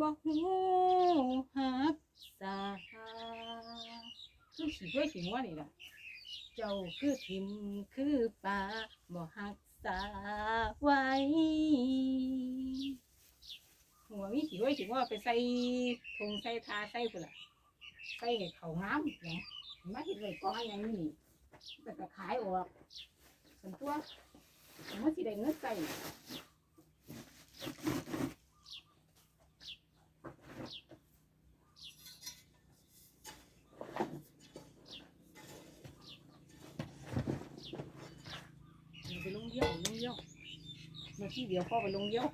บ่ฮู้ฮักษาคือขี้ด้วยขี้งัวนี่ล่ะ เจ้าคือทิมคือป่าบ่ฮักษาไว้หัวมีขี้ด้วยขี้งัวไปใส่ทงใส่ทาใส่พุ่นล่ะใส่เขางามหยังมาเฮ็ดไว้กองอันยังอยู่นี่แต่ก็ขายออกสันตัวมันสิได้เงินใส่ ไปลงเยี่ยวลงเยี่ยวมาที่เดียวพ่อไปลงเยี่ยว